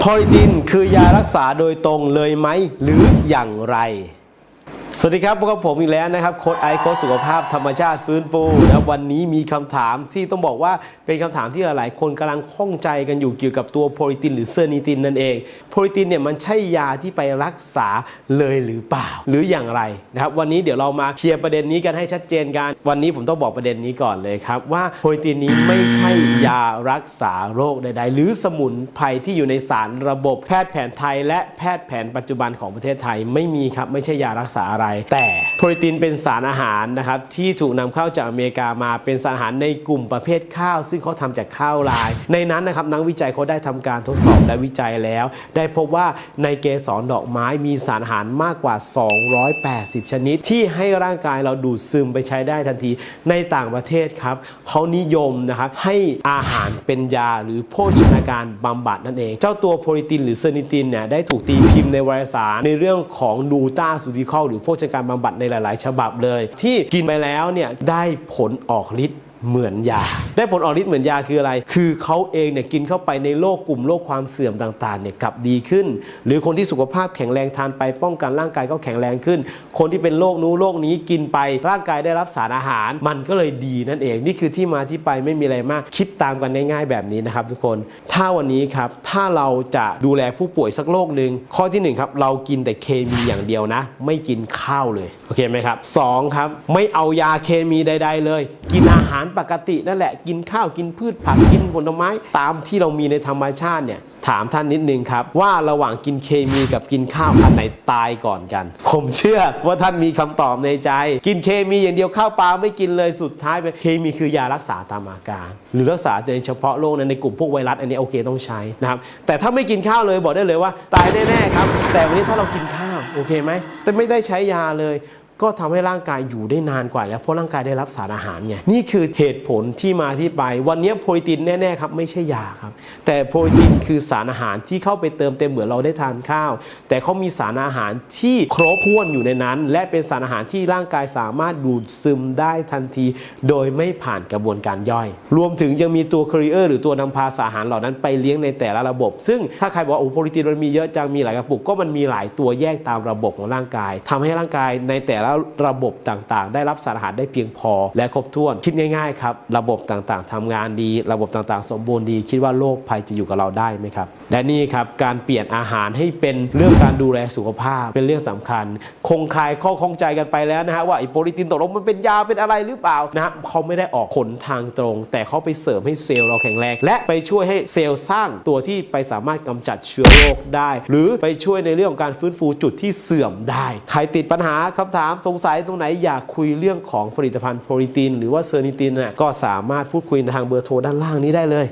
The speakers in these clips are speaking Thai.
พอลิดินคือยารักษาโดยตรงเลยไหมหรืออย่างไร สวัสดีครับพบกับผมอีกแล้วนะครับโค้ดไอโค้ดสุขภาพธรรมชาติฟื้นฟูนะวันนี้มีคำถามที่ต้องบอกว่าเป็นคำถามที่หลาย ๆ คนกำลังข้องใจกันอยู่เกี่ยวกับตัวโพลิตินหรือเซอร์นิตินนั่นเองโพลิตินเนี่ยมันใช่ยาที่ไปรักษาเลยหรือเปล่า หรืออย่างไรนะครับวันนี้เดี๋ยวเรามาเคลียร์ประเด็นนี้กันให้ชัดเจนกัน วันนี้ผมต้องบอกประเด็นนี้ก่อนเลยครับว่าโพลิตินนี้ไม่ใช่ยารักษาโรคใด ๆ หรือสมุนไพรที่อยู่ในสารระบบแพทย์แผนไทย และแพทย์แผนปัจจุบันของประเทศไทยไม่มีครับไม่ใช่ยารักษาอะไรแต่โปรตีนเป็นสารอาหารนะครับที่ถูกนำเข้าจากอเมริกามาเป็นสารอาหารในกลุ่มประเภทข้าว ซึ่งเขาทำจากข้าวลาย ในนั้นนะครับนักวิจัยเขาได้ทำการทดสอบและวิจัยแล้ว ได้พบว่าในเกสรดอกไม้มีสารอาหารมากกว่า 280 ชนิด ที่ให้ร่างกายเราดูดซึมไปใช้ได้ทันทีในต่างประเทศครับเขานิยมนะครับให้อาหารเป็นยาหรือโภชนาการบำบัดนั่นเอง เจ้าตัวโพลิตินหรือเซนิตินเนี่ยได้ถูกตีพิมพ์ในวารสารในเรื่องของนูต้าสูติคอลหรือโภชนาการบำบัดในหลาย ๆ ฉบับเลย ที่กินไปแล้วเนี่ยได้ผลออกฤทธิ์ เหมือนยา ได้ผลออกฤทธิ์เหมือนยาคืออะไร คือเขาเองเนี่ยกินเข้าไปในโรคกลุ่มโรคความเสื่อมต่างๆเนี่ยกลับดีขึ้น หรือคนที่สุขภาพแข็งแรงทานไปป้องกันร่างกายก็แข็งแรงขึ้น คนที่เป็นโรคนู้นโรคนี้กินไปร่างกายได้รับสารอาหาร มันก็เลยดีนั่นเอง นี่คือที่มาที่ไปไม่มีอะไรมาก คิดตามกันง่ายๆแบบนี้นะครับทุกคน ถ้าวันนี้ครับถ้าเราจะดูแลผู้ป่วยสักโรคหนึ่งข้อที่หนึ่งครับเรากินแต่เคมีอย่างเดียวนะ ไม่กินข้าวเลยโอเคไหมครับสองครับไม่เอายาเคมีใด ๆ เลย กินอาหารปกตินั่นแหละ กินข้าวกินพืชผักกินผลไม้ตามที่เรามีในธรรมชาติเนี่ยถามท่านนิดนึงครับ ว่าระหว่างกินเคมีกับกินข้าวอันไหนตายก่อนกัน ผมเชื่อว่าท่านมีคำตอบในใจ กินเคมีอย่างเดียวข้าวปลาไม่กินเลยสุดท้ายไปเคมีคือยารักษาตามอาการ หรือรักษาในเฉพาะโรคนั้นในกลุ่มพวกไวรัสอันนี้โอเคต้องใช้นะครับแต่ถ้าไม่กินข้าวเลยบอกได้เลยว่า ตายแน่ๆครับ แต่วันนี้ถ้าเรากินข้าวโอเคไหมแต่ไม่ได้ใช้ยาเลย ก็ทำให้ร่างกายอยู่ได้นานกว่าแล้วเพราะร่างกายได้รับสารอาหารไงนี่คือเหตุผลที่มาที่ไป วันนี้โปรตีนแน่ๆครับไม่ใช่ยาครับ แต่โปรตีนคือสารอาหารที่เข้าไปเติมเต็มเหมือนเราได้ทานข้าว แต่เขามีสารอาหารที่ครบถ้วนอยู่ในนั้น และเป็นสารอาหารที่ร่างกายสามารถดูดซึมได้ทันที โดยไม่ผ่านกระบวนการย่อย รวมถึงยังมีตัวคาริเออร์หรือตัวนำพาสารอาหารเหล่านั้นไปเลี้ยงในแต่ละระบบ ซึ่งถ้าใครบอกว่าโอ้โปรตีนมันมีเยอะจังมีหลายกระปุกก็มันมีหลายตัวแยกตามระบบของร่างกายทำให้ร่างกายในแต่ละระบบต่างๆ ได้รับสารอาหารได้เพียงพอ และครบถ้วน คิดง่ายๆครับระบบต่างๆทำงานดี ระบบต่างๆ สมบูรณ์ดี คิดว่าโรคภัยจะอยู่กับเราได้ไหมครับและนี่ครับการเปลี่ยนอาหารให้เป็นเรื่องการดูแลสุขภาพเป็นเรื่องสำคัญ คงคายข้อข้องใจกันไปแล้วนะฮะว่าไอโปรตีนตกลงมันเป็นยาเป็นอะไรหรือเปล่านะฮะเขาไม่ได้ออกผลทางตรง แต่เขาไปเสริมให้เซลล์เราแข็งแรง และไปช่วยให้เซลล์สร้างตัวที่ไปสามารถกำจัดเชื้อโรคได้ หรือไปช่วยในเรื่องของการฟื้นฟูจุดที่เสื่อมได้ ใครติดปัญหาคำถามสงสัยตรงไหนอยากคุยเรื่องของผลิตภัณฑ์โปรตีนหรือว่าเซอร์นิตินน่ะก็สามารถพูดคุยทางเบอร์โทรด้านล่างนี้ได้เลย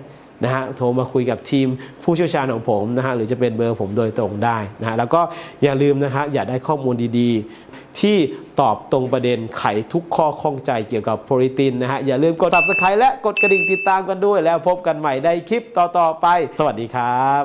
นะฮะโทรมาคุยกับทีมผู้เชี่ยวชาญของผมนะฮะหรือจะเป็นเบอร์ผมโดยตรงได้นะฮะแล้วก็อย่าลืมนะฮะอย่าได้ข้อมูลดีๆ ที่ตอบตรงประเด็นไขทุกข้อข้องใจเกี่ยวกับโปรตีนนะฮะอย่าลืมกด subscribe และกดกระดิ่งติดตามกันด้วย แล้วพบกันใหม่ในคลิปต่อๆไป สวัสดีครับ